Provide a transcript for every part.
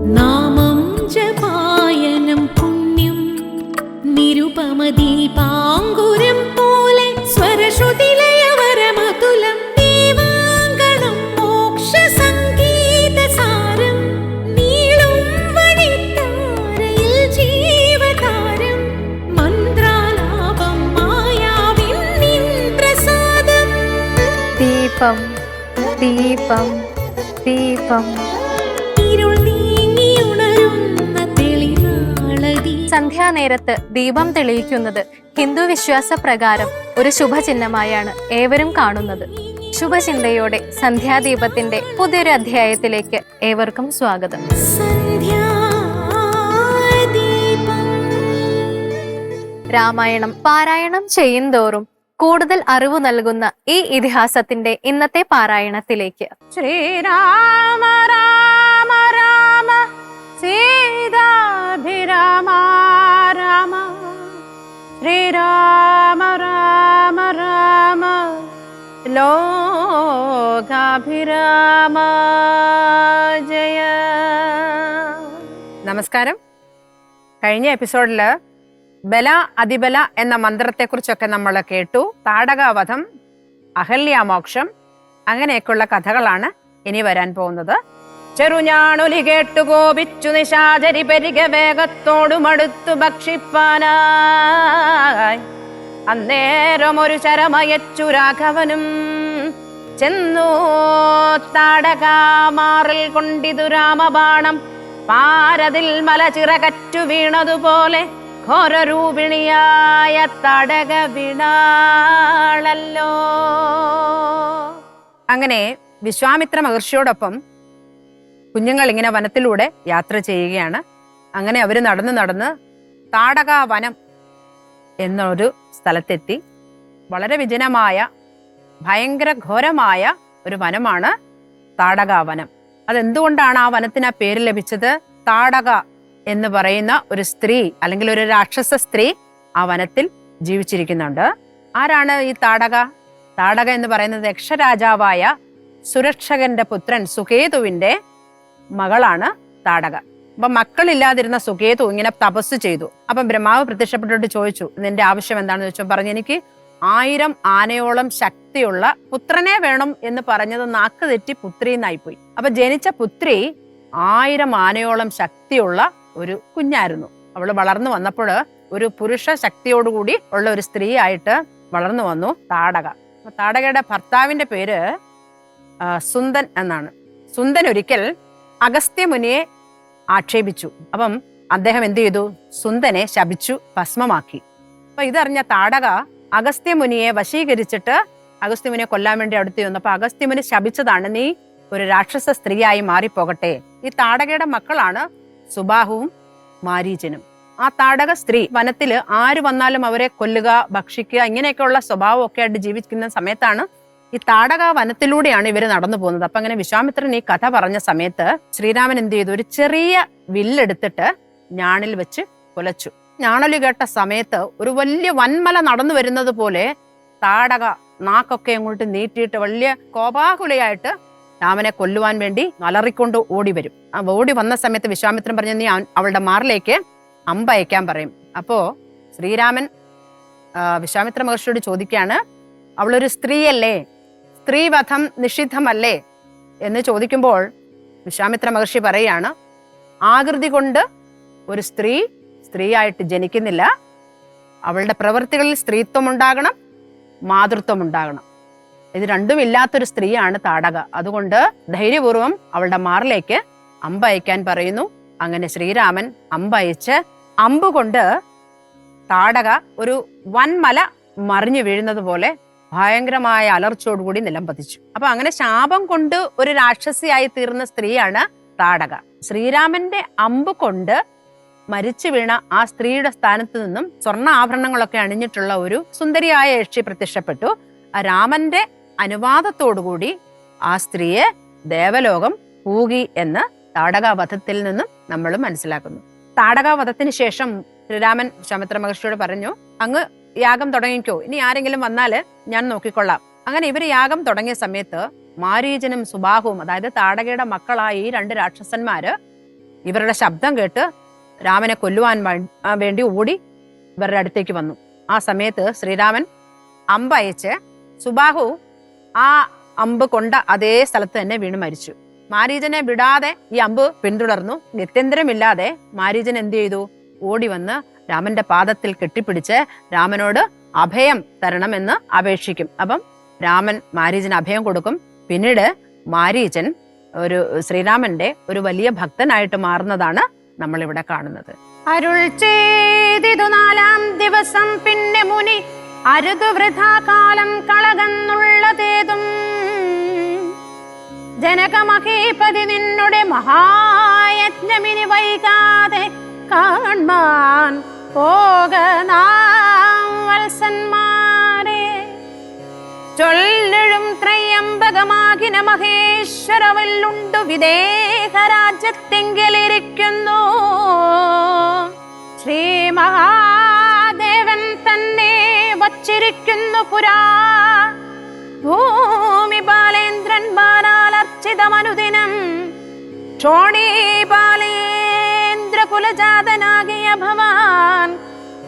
No. സന്ധ്യാനേരത്ത് ദീപം തെളിയിക്കുന്നത് ഹിന്ദു വിശ്വാസ പ്രകാരം ഒരു ശുഭചിഹ്നമായാണ് ഏവരും കാണുന്നത്. ശുഭചിന്തയോടെ സന്ധ്യാദീപത്തിന്റെ പുതിയൊരു അധ്യായത്തിലേക്ക് ഏവർക്കും സ്വാഗതം. രാമായണം പാരായണം ചെയ്യുന്തോറും കൂടുതൽ അറിവ് നൽകുന്ന ഈ ഇതിഹാസത്തിന്റെ ഇന്നത്തെ പാരായണത്തിലേക്ക്. ശ്രീരാമ ജയ. നമസ്കാരം. കഴിഞ്ഞ എപ്പിസോഡിൽ ബല അതിബല എന്ന മന്ത്രത്തെക്കുറിച്ചൊക്കെ നമ്മൾ കേട്ടു. താടകാവധം അഹല്യാമോക്ഷം അങ്ങനെയൊക്കെയുള്ള കഥകളാണ് ഇനി വരാൻ പോകുന്നത്. ചെറുഞാണൊലി കേട്ടു കോപിച്ചു നിശാചരി പെരുക വേഗത്തോടു മടുത്തു ഭക്ഷിപ്പാനായി. അന്നേരം ഒരു ചരമയച്ചു രാഘവനും ചെന്നു താടകാമാറിൽ കൊണ്ടിതു രാമബാണം. പാരതിൽ മല ചിറകറ്റു വീണതുപോലെ ഘോരരൂപിണിയായ തടക വീണാളല്ലോ. അങ്ങനെ വിശ്വാമിത്ര മഹർഷിയോടൊപ്പം കുഞ്ഞുങ്ങൾ ഇങ്ങനെ വനത്തിലൂടെ യാത്ര ചെയ്യുകയാണ്. അങ്ങനെ അവർ നടന്ന് നടന്ന് താടക വനം എന്നൊരു സ്ഥലത്തെത്തി. വളരെ വിജനമായ ഭയങ്കര ഘോരമായ ഒരു വനമാണ് താടക വനം അതെന്തുകൊണ്ടാണ് ആ വനത്തിന് ആ പേര് ലഭിച്ചത്? താടക എന്ന് പറയുന്ന ഒരു സ്ത്രീ അല്ലെങ്കിൽ ഒരു രാക്ഷസ സ്ത്രീ ആ വനത്തിൽ ജീവിച്ചിരിക്കുന്നുണ്ട്. ആരാണ് ഈ താടക? താടക എന്ന് പറയുന്നത് യക്ഷരാജാവായ സുരക്ഷകന്റെ പുത്രൻ സുകേതുവിന്റെ മകളാണ് താടക. അപ്പൊ മക്കളില്ലാതിരുന്ന സുകേതു ഇങ്ങനെ തപസ് ചെയ്തു. അപ്പം ബ്രഹ്മാവ് പ്രത്യക്ഷപ്പെട്ടിട്ട് ചോദിച്ചു നിന്റെ ആവശ്യം എന്താണെന്ന് ചോദിച്ചു? പറഞ്ഞു എനിക്ക് ആയിരം ആനയോളം ശക്തിയുള്ള പുത്രനെ വേണം എന്ന് പറഞ്ഞത് നാക്ക് തെറ്റി പുത്രി എന്നായിപ്പോയി. അപ്പൊ ജനിച്ച പുത്രി ആയിരം ആനയോളം ശക്തിയുള്ള ഒരു കുഞ്ഞായിരുന്നു. അവൾ വളർന്നു വന്നപ്പോൾ ഒരു പുരുഷ ശക്തിയോടുകൂടി ഉള്ള ഒരു സ്ത്രീ ആയിട്ട് വളർന്നു വന്നു താടക. താടകയുടെ ഭർത്താവിന്റെ പേര് സുന്ദൻ എന്നാണ്. സുന്ദൻ ഒരിക്കൽ അഗസ്ത്യമുനിയെ ആക്ഷേപിച്ചു. അപ്പം അദ്ദേഹം എന്ത് ചെയ്തു? സുന്ദനെ ശപിച്ചു ഭസ്മമാക്കി. അപ്പൊ ഇതറിഞ്ഞ താടക അഗസ്ത്യമുനിയെ വശീകരിച്ചിട്ട് അഗസ്ത്യമുനിയെ കൊല്ലാൻ വേണ്ടി അടുത്ത് ചെന്നു അപ്പൊ അഗസ്ത്യമുനി ശപിച്ചതാണ് നീ ഒരു രാക്ഷസ സ്ത്രീയായി മാറിപ്പോകട്ടെ. ഈ താടകയുടെ മക്കളാണ് സുബാഹുവും മാരീചനും ആ താടക സ്ത്രീ വനത്തിൽ ആര് വന്നാലും അവരെ കൊല്ലുക ഭക്ഷിക്കുക ഇങ്ങനെയൊക്കെയുള്ള സ്വഭാവം ഒക്കെ ആയിട്ട് ജീവിക്കുന്ന സമയത്താണ് ഈ താടക വനത്തിലൂടെയാണ് ഇവർ നടന്നു പോകുന്നത്. അപ്പൊ അങ്ങനെ വിശ്വാമിത്രൻ ഈ കഥ പറഞ്ഞ സമയത്ത് ശ്രീരാമൻ എന്ത് ചെയ്തു? ഒരു ചെറിയ വില്ലെടുത്തിട്ട് ഞാണിൽ വെച്ച് കുലച്ചു. ഞാണലി കേട്ട സമയത്ത് ഒരു വലിയ വൻമല നടന്നു വരുന്നത് പോലെ താടക നാക്കൊക്കെ അങ്ങോട്ട് നീട്ടിയിട്ട് വലിയ കോപാകുലയായിട്ട് രാമനെ കൊല്ലുവാൻ വേണ്ടി അലറിക്കൊണ്ട് ഓടി വരും. ആ ഓടി വന്ന സമയത്ത് വിശ്വാമിത്രൻ പറഞ്ഞ നീ അവളുടെ മാറിലേക്ക് അമ്പയക്കാൻ പറയും. അപ്പോ ശ്രീരാമൻ വിശ്വാമിത്ര മഹർഷിയോട് ചോദിക്കുകയാണ് അവളൊരു സ്ത്രീയല്ലേ? സ്ത്രീവധം നിഷിദ്ധമല്ലേ? എന്ന് ചോദിക്കുമ്പോൾ വിശ്വാമിത്ര മഹർഷി പറയാണ് ആകൃതി കൊണ്ട് ഒരു സ്ത്രീ സ്ത്രീയായിട്ട് ജനിക്കുന്നില്ല. അവളുടെ പ്രവൃത്തികളിൽ സ്ത്രീത്വം ഉണ്ടാകണം മാതൃത്വം ഉണ്ടാകണം ഇത് രണ്ടും ഇല്ലാത്തൊരു സ്ത്രീയാണ് താടക. അതുകൊണ്ട് ധൈര്യപൂർവം അവളുടെ മാറിലേക്ക് അമ്പയക്കാൻ പറയുന്നു. അങ്ങനെ ശ്രീരാമൻ അമ്പയച്ച് അമ്പ് കൊണ്ട് താടക ഒരു വൻമല മറിഞ്ഞു വീഴുന്നത് പോലെ ഭയങ്കരമായ അലർച്ചയോടുകൂടി നിലം പതിച്ചു. അപ്പൊ അങ്ങനെ ശാപം കൊണ്ട് ഒരു രാക്ഷസിയായി തീർന്ന സ്ത്രീയാണ് താടക. ശ്രീരാമന്റെ അമ്പ് കൊണ്ട് മരിച്ചു വീണ ആ സ്ത്രീയുടെ സ്ഥാനത്ത് നിന്നും സ്വർണ ആഭരണങ്ങളൊക്കെ അണിഞ്ഞിട്ടുള്ള ഒരു സുന്ദരിയായ യക്ഷി പ്രത്യക്ഷപ്പെട്ടു രാമന്റെ അനുവാദത്തോടുകൂടി ആ സ്ത്രീയെ ദേവലോകം പൂകി എന്ന് താടകാവധത്തിൽ നിന്നും നമ്മൾ മനസ്സിലാക്കുന്നു. താടകാവധത്തിന് ശേഷം ശ്രീരാമൻ ശമിത്ര മഹർഷിയോട് പറഞ്ഞു അങ്ങ് യാഗം തുടങ്ങിക്കോ. ഇനി ആരെങ്കിലും വന്നാൽ ഞാൻ നോക്കിക്കൊള്ളാം. അങ്ങനെ ഇവർ യാഗം തുടങ്ങിയ സമയത്ത് മാരീചനും സുബാഹുവും അതായത് താടകയുടെ മക്കളായ ഈ രണ്ട് രാക്ഷസന്മാര് ഇവരുടെ ശബ്ദം കേട്ട് രാമനെ കൊല്ലുവാൻ വേണ്ടി ഓടി ഇവരുടെ അടുത്തേക്ക് വന്നു. ആ സമയത്ത് ശ്രീരാമൻ അമ്പ് അയച്ച് സുബാഹു ആ അമ്പ് കൊണ്ട അതേ സ്ഥലത്ത് തന്നെ വീണ് മരിച്ചു. മാരീജനെ വിടാതെ ഈ അമ്പ് പിന്തുടർന്നു. നിത്യന്തരമില്ലാതെ മാരീജൻ എന്ത് ചെയ്തു? ഓടി വന്ന് രാമന്റെ പാദത്തിൽ കെട്ടിപ്പിടിച്ച് രാമനോട് അഭയം തരണമെന്ന് അപേക്ഷിക്കും. അപ്പം രാമൻ മാരീജന് അഭയം കൊടുക്കും. പിന്നീട് മാരീജൻ ഒരു ശ്രീരാമന്റെ ഒരു വലിയ ഭക്തനായിട്ട് മാറുന്നതാണ് നമ്മൾ ഇവിടെ കാണുന്നത്. അരുൾ ചെയ്തിതു നാലാം ദിവസം പിന്നെ മുനി അരുതു വൃഥാകാലം കളകന്നുള്ളതേതും. ജനകമഹീപതി നിന്നുടെ മഹായജ്ഞമിനി വൈകാതെ കാൺമാൻ പോക ചൊല്ലഴും ത്രയംബകമാകിന മഹേശ്വരവല്ലുണ്ടു വിദേഹ രാജ്യത്തെങ്കിലിരിക്കുന്നു ശ്രീ മഹാദേവൻ തന്നെ വച്ചിരിക്കുന്നു പുരാ. ഭൂമി ബാലേന്ദ്രന്മാരാൽ അർച്ചിതമനുദിനം. ക്ഷോണീ ബാലേന്ദ്ര കുലജാതനാകിയ ഭവാൻ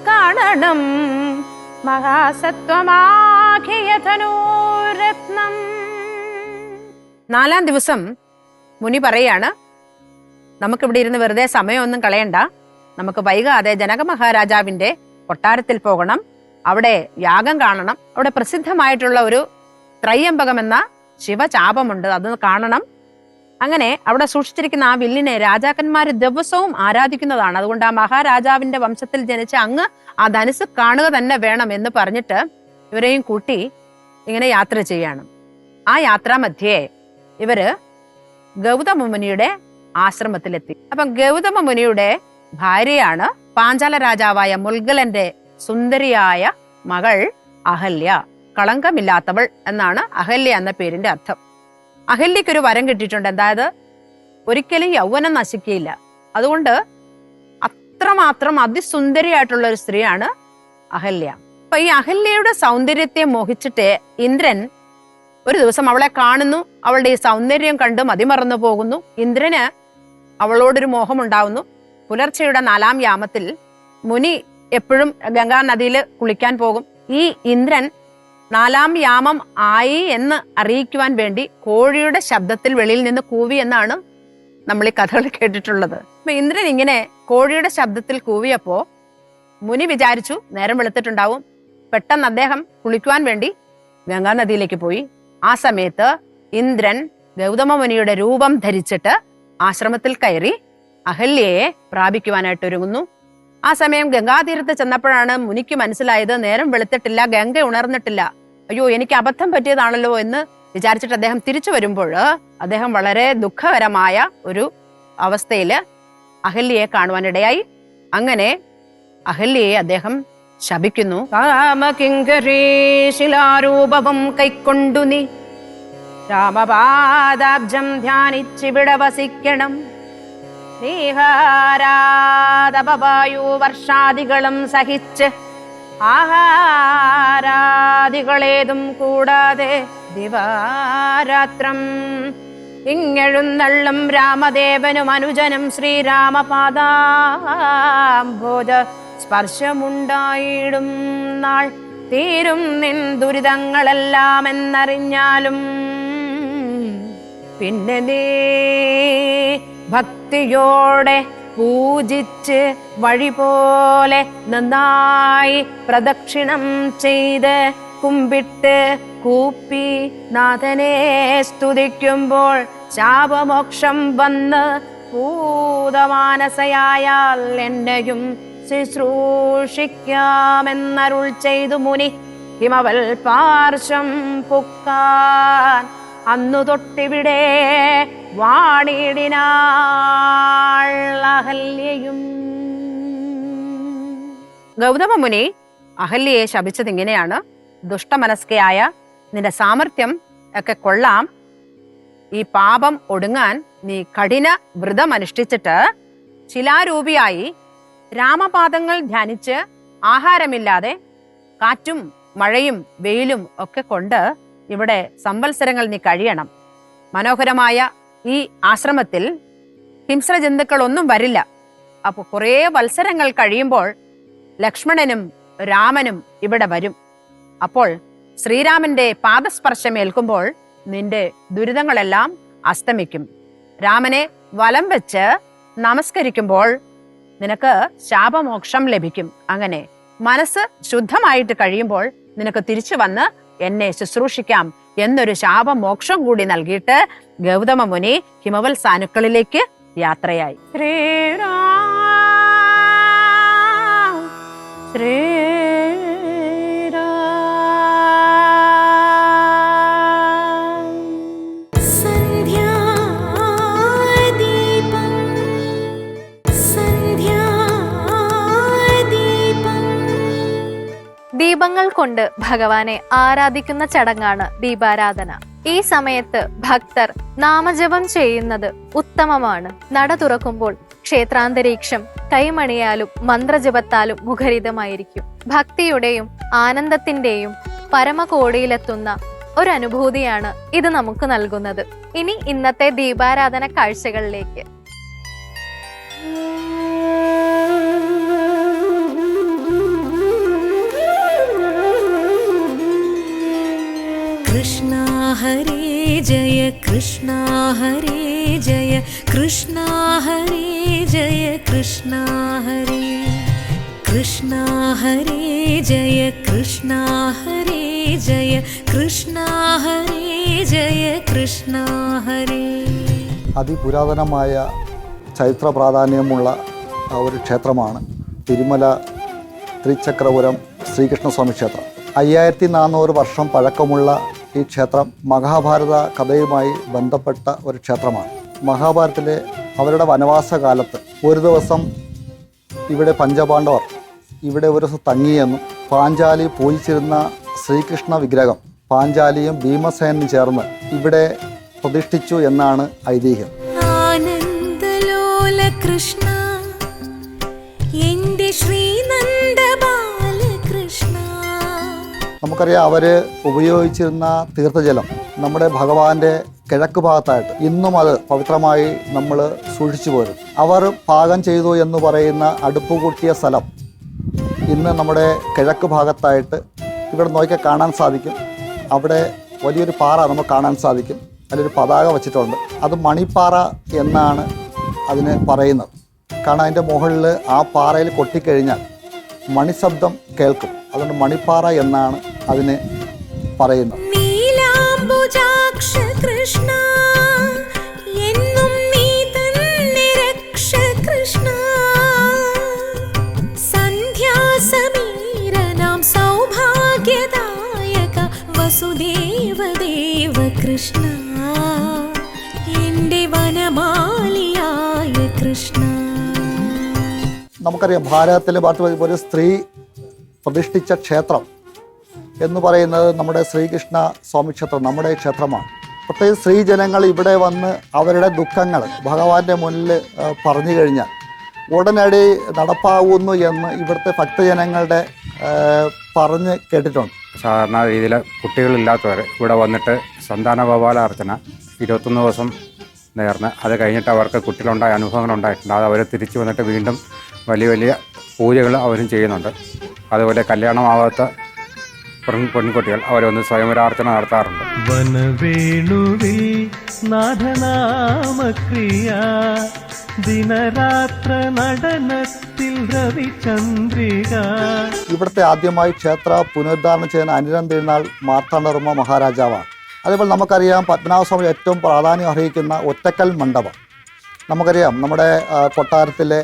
കാണണം മഹാസത്വമാകിയ ധനൂരത്നം. നാലാം ദിവസം മുനി പറയാണ് നമുക്കിവിടെ ഇരുന്ന് വെറുതെ സമയമൊന്നും കളയണ്ട. നമുക്ക് വൈകാതെ ജനക മഹാരാജാവിന്റെ കൊട്ടാരത്തിൽ പോകണം. അവിടെ യാഗം കാണണം. അവിടെ പ്രസിദ്ധമായിട്ടുള്ള ഒരു ത്രയ്യംബകം എന്ന ശിവചാപമുണ്ട്. അത് കാണണം. അങ്ങനെ അവിടെ സൂക്ഷിച്ചിരിക്കുന്ന ആ വില്ലിനെ രാജാക്കന്മാർ ദിവസവും ആരാധിക്കുന്നതാണ്. അതുകൊണ്ട് ആ മഹാരാജാവിന്റെ വംശത്തിൽ ജനിച്ച അങ്ങ് ആ ധനുസ് കാണുക തന്നെ വേണം എന്ന് പറഞ്ഞിട്ട് ഇവരെയും കൂട്ടി ഇങ്ങനെ യാത്ര ചെയ്യാണ്. ആ യാത്രാമധ്യേ ഇവർ ഗൗതമ മുനിയുടെ ആശ്രമത്തിലെത്തി. അപ്പം ഗൗതമ മുനിയുടെ ഭാര്യയാണ് പാഞ്ചാല രാജാവായ മുൽഗലന്റെ സുന്ദരിയായ മകൾ അഹല്യ. കളങ്കമില്ലാത്തവൾ എന്നാണ് അഹല്യ എന്ന പേരിന്റെ അർത്ഥം. അഹല്യക്കൊരു വരം കിട്ടിയിട്ടുണ്ട്. അതായത് ഒരിക്കലും യൗവനം നശിക്കുകയില്ല. അതുകൊണ്ട് അത്രമാത്രം അതിസുന്ദരിയായിട്ടുള്ള ഒരു സ്ത്രീയാണ് അഹല്യ. അപ്പൊ ഈ അഹല്യയുടെ സൗന്ദര്യത്തെ മോഹിച്ചിട്ട് ഇന്ദ്രൻ ഒരു ദിവസം അവളെ കാണുന്നു അവളുടെ ഈ സൗന്ദര്യം കണ്ട് മതിമറന്നു പോകുന്നു. ഇന്ദ്രന് അവളോടൊരു മോഹമുണ്ടാവുന്നു. പുലർച്ചെയുടെ നാലാം യാമത്തിൽ മുനി എപ്പോഴും ഗംഗാ നദിയിൽ കുളിക്കാൻ പോകും. ഈ ഇന്ദ്രൻ നാലാം യാമം ആയി എന്ന് അറിയിക്കുവാൻ വേണ്ടി കോഴിയുടെ ശബ്ദത്തിൽ വെളിയിൽ നിന്ന് കൂവി എന്നാണ് നമ്മൾ ഈ കഥകൾ കേട്ടിട്ടുള്ളത്. അപ്പൊ ഇന്ദ്രൻ ഇങ്ങനെ കോഴിയുടെ ശബ്ദത്തിൽ കൂവിയപ്പോ മുനി വിചാരിച്ചു നേരം വെളുത്തിട്ടുണ്ടാവും. പെട്ടെന്ന് അദ്ദേഹം കുളിക്കുവാൻ വേണ്ടി ഗംഗാ നദിയിലേക്ക് പോയി. ആ സമയത്ത് ഇന്ദ്രൻ ഗൗതമ മുനിയുടെ രൂപം ധരിച്ചിട്ട് ആശ്രമത്തിൽ കയറി അഹല്യയെ പ്രാപിക്കുവാനായിട്ട് ഒരുങ്ങുന്നു. ആ സമയം ഗംഗാതീരത്ത് ചെന്നപ്പോഴാണ് മുനിക്ക് മനസ്സിലായത് നേരം വെളുത്തിട്ടില്ല ഗംഗ ഉണർന്നിട്ടില്ല. അയ്യോ എനിക്ക് അബദ്ധം പറ്റിയതാണല്ലോ എന്ന് വിചാരിച്ചിട്ട് അദ്ദേഹം തിരിച്ചു വരുമ്പോൾ അദ്ദേഹം വളരെ ദുഃഖകരമായ ഒരു അവസ്ഥയിൽ അഹല്യയെ കാണുവാനിടയായി. അങ്ങനെ അഹല്യയെ അദ്ദേഹം ശപിക്കുന്നു. ശിലാരൂപവും കൈക്കൊണ്ടു നീ. രാമപാദാബ്ജം ധ്യാനിച്ചിവിടെ വസിക്കണം നീഹാരാതപവായു വർഷാദികളും സഹിച്ച് ആഹാരാദികളേതും കൂടാതെ ദിവാരാത്രം. ഇങ്ങെഴുന്നള്ളും രാമദേവനും അനുജനും ശ്രീരാമപാദാംഭോജ സ്പർശമുണ്ടായിടും നാൾ. തീരും നിൻ ദുരിതങ്ങളെല്ലാം എന്നറിഞ്ഞാലും പിന്നെ നീ ഭക്തിയോടെ പൂജിച്ച് വഴി പോലെ നന്നായി പ്രദക്ഷിണം ചെയ്ത് കുമ്പിട്ട് കൂപ്പി നാഥനെ സ്തുതിക്കുമ്പോൾ ശാപമോക്ഷം വന്ന് ഭൂതമാനസയായാൽ എന്നെയും ശുശ്രൂഷിക്കാമെന്നരുൾ ചെയ്തു മുനി ഹിമവൽ പാർശ്വം പുക്കാൻ. അന്നു തൊട്ടിവിടെ വാണിടിനാൾ അഹല്യയും. ഗൗതമ മുനി അഹല്യയെ ശപിച്ചത് ഇങ്ങനെയാണ്. ദുഷ്ടമനസ്കയായ നിന്റെ സാമർഥ്യം ഒക്കെ കൊള്ളാം. ഈ പാപം ഒടുങ്ങാൻ നീ കഠിന വ്രതം അനുഷ്ഠിച്ചിട്ട് ശിലാരൂപിയായി രാമപാദങ്ങൾ ധ്യാനിച്ച് ആഹാരമില്ലാതെ കാറ്റും മഴയും വെയിലും ഒക്കെ കൊണ്ട് ഇവിടെ സംവത്സരങ്ങൾ നീ കഴിയണം. മനോഹരമായ ഈ ആശ്രമത്തിൽ ഹിംസ്ര ജന്തുക്കൾ ഒന്നും വരില്ല. അപ്പോൾ കുറേ വത്സരങ്ങൾ കഴിയുമ്പോൾ ലക്ഷ്മണനും രാമനും ഇവിടെ വരും. അപ്പോൾ ശ്രീരാമന്റെ പാദസ്പർശം ഏൽക്കുമ്പോൾ നിന്റെ ദുരിതങ്ങളെല്ലാം അസ്തമിക്കും. രാമനെ വലം വെച്ച് നമസ്കരിക്കുമ്പോൾ നിനക്ക് ശാപമോക്ഷം ലഭിക്കും. അങ്ങനെ മനസ്സ് ശുദ്ധമായിട്ട് കഴിയുമ്പോൾ നിനക്ക് തിരിച്ചു വന്ന് എന്നെ ശുശ്രൂഷിക്കാം എന്നൊരു ശാപമോക്ഷം കൂടി നൽകിയിട്ട് ഗൗതമ മുനി ഹിമവൽ സാനുക്കളിലേക്ക് യാത്രയായി ശ്രീ ദീപങ്ങൾ കൊണ്ട് ഭഗവാനെ ആരാധിക്കുന്ന ചടങ്ങാണ് ദീപാരാധന. ഈ സമയത്ത് ഭക്തർ നാമജപം ചെയ്യുന്നത് ഉത്തമമാണ്. നട തുറക്കുമ്പോൾ ക്ഷേത്രാന്തരീക്ഷം കൈമണിയാലും മന്ത്രജപത്താലും മുഖരിതമായിരിക്കും. ഭക്തിയുടെയും ആനന്ദത്തിന്റെയും പരമകോടിയിലെത്തുന്ന ഒരനുഭൂതിയാണ് ഇത് നമുക്ക് നൽകുന്നത്. ഇനി ഇന്നത്തെ ദീപാരാധന കാഴ്ചകളിലേക്ക്. കൃഷ്ണ ഹരി ജയ കൃഷ്ണ ഹരി ജയ കൃഷ്ണ ഹരി കൃഷ്ണ ഹരി ജയ കൃഷ്ണ ഹരി ജയ കൃഷ്ണ ഹരി ജയ കൃഷ്ണ ഹരി അതിപുരാതനമായ ചരിത്ര പ്രാധാന്യമുള്ള ഒരു ക്ഷേത്രമാണ് തിരുമല ത്രിചക്രപുരം ശ്രീകൃഷ്ണസ്വാമി ക്ഷേത്രം. അയ്യായിരത്തി നാനൂറ് വർഷം പഴക്കമുള്ള ഈ ക്ഷേത്രം മഹാഭാരത കഥയുമായി ബന്ധപ്പെട്ട ഒരു ക്ഷേത്രമാണ്. മഹാഭാരതത്തിലെ അവരുടെ വനവാസ കാലത്ത് ഒരു ദിവസം ഇവിടെ പഞ്ചപാണ്ഡവർ ഇവിടെ ഒരു ദിവസം തങ്ങിയെന്നും പാഞ്ചാലി പൂജിച്ചിരുന്ന ശ്രീകൃഷ്ണ വിഗ്രഹം പാഞ്ചാലിയും ഭീമസേനും ചേർന്ന് ഇവിടെ പ്രതിഷ്ഠിച്ചു എന്നാണ് ഐതിഹ്യം. ആനന്ദലോല കൃഷ്ണ എന്റെ ശ്രീനന്ദ നമുക്കറിയാം അവർ ഉപയോഗിച്ചിരുന്ന തീർത്ഥജലം നമ്മുടെ ഭഗവാന്റെ കിഴക്ക് ഭാഗത്തായിട്ട് ഇന്നും അത് പവിത്രമായി നമ്മൾ സൂക്ഷിച്ചു പോരും. അവർ പാകം ചെയ്തു എന്ന് പറയുന്ന അടുപ്പ് കൂട്ടിയ സ്ഥലം ഇന്ന് നമ്മുടെ കിഴക്ക് ഭാഗത്തായിട്ട് ഇവിടെ നോക്കിയാൽ കാണാൻ സാധിക്കും. അവിടെ വലിയൊരു പാറ നമുക്ക് കാണാൻ സാധിക്കും. അതിലൊരു പതാക വച്ചിട്ടുണ്ട്. അത് മണിപ്പാറ എന്നാണ് അതിന് പറയുന്നത്. കാരണം അതിന്റെ മുകളിൽ ആ പാറയിൽ കൊട്ടിക്കഴിഞ്ഞാൽ മണിശബ്ദം കേൾക്കും. അതുകൊണ്ട് മണിപ്പാറ എന്നാണ് അതിന് പറയുന്നു. വസുദേവദേവ കൃഷ്ണ വനമാലിയായ കൃഷ്ണ. നമുക്കറിയാം ഭാരതത്തിലെ ഭാരതത്തിൽ ഒരു സ്ത്രീ പ്രതിഷ്ഠിച്ച ക്ഷേത്രം. എന്ന് പറയുന്നത് നമ്മുടെ ശ്രീകൃഷ്ണ സ്വാമി ക്ഷേത്രം നമ്മുടെ ക്ഷേത്രമാണ്. പ്രത്യേകിച്ച് സ്ത്രീജനങ്ങൾ ഇവിടെ വന്ന് അവരുടെ ദുഃഖങ്ങൾ ഭഗവാന്റെ മുന്നിൽ പറഞ്ഞു കഴിഞ്ഞാൽ ഉടനടി നടപ്പാവുന്നു എന്ന് ഇവിടുത്തെ ഭക്തജനങ്ങളുടെ പറഞ്ഞ് കേട്ടിട്ടുണ്ട്. സാധാരണ രീതിയിൽ കുട്ടികളില്ലാത്തവർ ഇവിടെ വന്നിട്ട് സന്താന ഗോപാലാർച്ചന ഇരുപത്തൊന്ന് ദിവസം നേർന്ന് അത് കഴിഞ്ഞിട്ട് അവർക്ക് കുട്ടികളുണ്ടായ അനുഭവങ്ങൾ ഉണ്ടായിട്ടുണ്ട്. അത് അവർ തിരിച്ചു വന്നിട്ട് വീണ്ടും വലിയ വലിയ പൂജകൾ അവരും ചെയ്യുന്നുണ്ട്. അതുപോലെ കല്യാണമാവാത്ത പെൺകുട്ടികൾ അവരൊന്ന് സ്വയംവരാർച്ചന നടത്താറുണ്ട്. വനവേണുവിൽ നാഥനാമക്രിയ ദിനരാത്ര നടനത്തിൽ രവിചന്ദ്രിക. ഇവിടുത്തെ ആദ്യമായി ക്ഷേത്ര പുനരുദ്ധാരണം ചെയ്യുന്ന അനിരം തിരുനാൾ മാർത്താണ്ഡവർമ്മ മഹാരാജാവാണ്. അതേപോലെ നമുക്കറിയാം പത്മനാഭസ്വാമി ഏറ്റവും പ്രാധാന്യം അർഹിക്കുന്ന ഒറ്റക്കൽ മണ്ഡപം. നമുക്കറിയാം നമ്മുടെ കൊട്ടാരത്തിലെ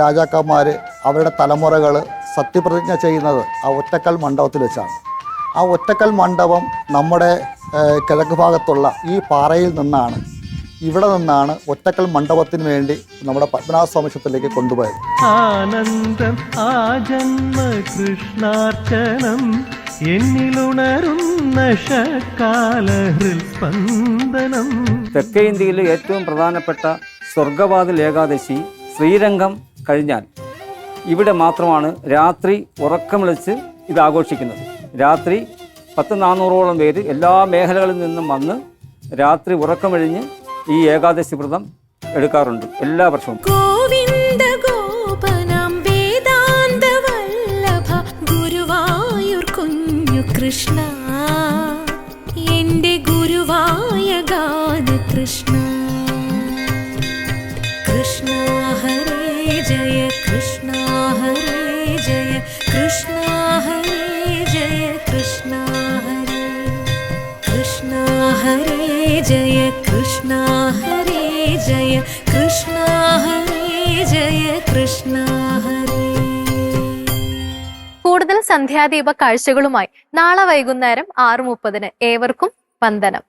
രാജാക്കന്മാർ അവരുടെ തലമുറകൾ സത്യപ്രതിജ്ഞ ചെയ്യുന്നത് ആ ഒറ്റക്കൽ മണ്ഡപത്തിൽ വെച്ചാണ്. ആ ഒറ്റക്കൽ മണ്ഡപം നമ്മുടെ കിഴക്ക് ഭാഗത്തുള്ള ഈ പാറയിൽ നിന്നാണ് ഇവിടെ നിന്നാണ് ഒറ്റക്കൽ മണ്ഡപത്തിന് വേണ്ടി നമ്മുടെ പത്മനാഭസ്വാമി ക്ഷേത്രത്തിലേക്ക് കൊണ്ടുപോയത്. ആനന്ദം ആ ജന്മ കൃഷ്ണാർച്ചനം എന്നിലുണരുന്ന ഹൃസ്പന്ദനം തെക്കേ ഇന്ത്യയിലെ ഏറ്റവും പ്രധാനപ്പെട്ട സ്വർഗവാതിൽ ഏകാദശി ശ്രീരംഗം കഴിഞ്ഞാൽ ഇവിടെ മാത്രമാണ് രാത്രി ഉറക്കമിളച്ച് ഇത് ആഘോഷിക്കുന്നത്. രാത്രി പത്ത് നാനൂറോളം പേര് എല്ലാ മേഖലകളിൽ നിന്നും വന്ന് രാത്രി ഉറക്കമിഴിഞ്ഞ് ഈ ഏകാദശി വ്രതം എടുക്കാറുണ്ട് എല്ലാ വർഷവും. കൃഷ്ണ. എന്റെ ഗുരുവായ ഗാന കൃഷ്ണ ജയ കൃഷ്ണ ജയ കൃഷ്ണ കൂടുതൽ സന്ധ്യാദീപ കാഴ്ചകളുമായി നാളെ വൈകുന്നേരം ആറ് മുപ്പതിന് ഏവർക്കും വന്ദനം.